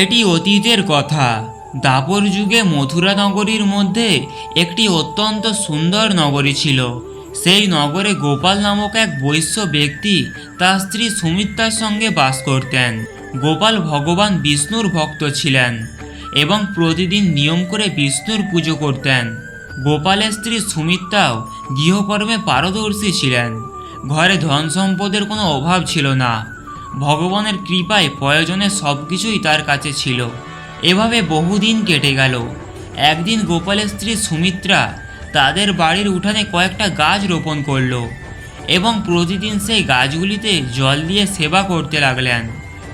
এটি অতীতের কথা। দাপর যুগে মথুরা নগরীর মধ্যে একটি অত্যন্ত সুন্দর নগরী ছিল। সেই নগরে গোপাল নামক এক বৈশ্য ব্যক্তি তার স্ত্রী সুমিত্রার সঙ্গে বাস করতেন। গোপাল ভগবান বিষ্ণুর ভক্ত ছিলেন এবং প্রতিদিন নিয়ম করে বিষ্ণুর পুজো করতেন। গোপালের স্ত্রী সুমিত্রাও গৃহকর্মে পারদর্শী ছিলেন। ঘরে ধন সম্পদের কোনো অভাব ছিল না। ভগবানের কৃপায় প্রয়োজনে সব কিছুই তার কাছে ছিল। এভাবে বহুদিন কেটে গেল। একদিন গোপালের স্ত্রী সুমিত্রা তাদের বাড়ির উঠানে কয়েকটা গাছ রোপণ করল এবং প্রতিদিন সেই গাছগুলিতে জল দিয়ে সেবা করতে লাগলেন।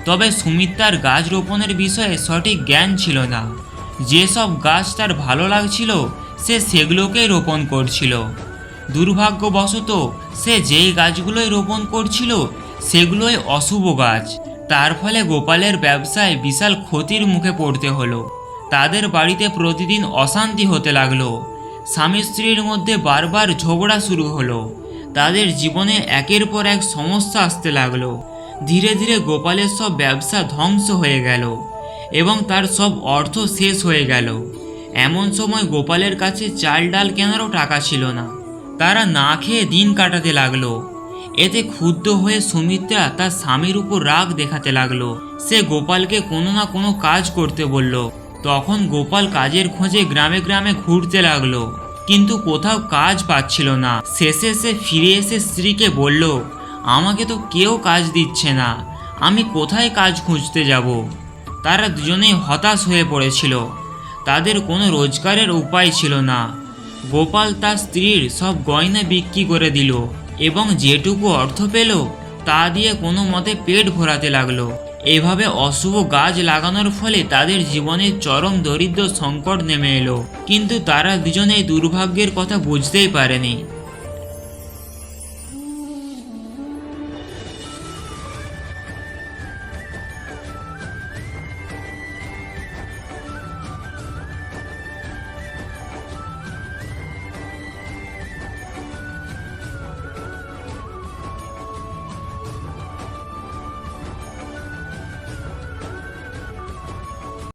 তবে সুমিত্রার গাছ রোপণের বিষয়ে সঠিক জ্ঞান ছিল না। যেসব গাছ তার ভালো লাগছিল, সে সেগুলোকেই রোপণ করছিল। দুর্ভাগ্যবশত সে যেই গাছগুলোই রোপণ করছিল সেগুলোই অশুভ গাছ। তার ফলে গোপালের ব্যবসায় বিশাল ক্ষতির মুখে পড়তে হলো। তাদের বাড়িতে প্রতিদিন অশান্তি হতে লাগল। স্বামী স্ত্রীর মধ্যে বারবার ঝগড়া শুরু হলো। তাদের জীবনে একের পর এক সমস্যা আসতে লাগল। ধীরে ধীরে গোপালের সব ব্যবসা ধ্বংস হয়ে গেল এবং তার সব অর্থ শেষ হয়ে গেল। এমন সময় গোপালের কাছে চাল ডাল কেনারও টাকা ছিল না। তারা না খেয়ে দিন কাটাতে লাগল। এতে ক্ষুব্ধ হয়ে সুমিত্রা তার স্বামীর উপর রাগ দেখাতে লাগল। সে গোপালকে কোনো না কোনো কাজ করতে বলল। তখন গোপাল কাজের খোঁজে গ্রামে গ্রামে ঘুরতে লাগল। কিন্তু কোথাও কাজ পাচ্ছিল না। শেষে সে ফিরে এসে স্ত্রীকে বলল, আমাকে তো কেউ কাজ দিচ্ছে না। আমি কোথায় কাজ খুঁজতে যাব? তারা দুজনেই হতাশ হয়ে পড়েছিল। তাদের কোনো রোজগারের উপায় ছিল না। গোপাল তার স্ত্রীর সব গয়না বিক্রি করে দিল। এবং যেটুকু অর্থ পেল, তা দিয়ে কোনো মতে পেট ভরাতে লাগল। এভাবে অশুভ গাছ লাগানোর ফলে তাদের জীবনে চরম দরিদ্র সংকট নেমে এলো। কিন্তু তারা দুজনে দুর্ভাগ্যের কথা বুঝতেই পারেনি।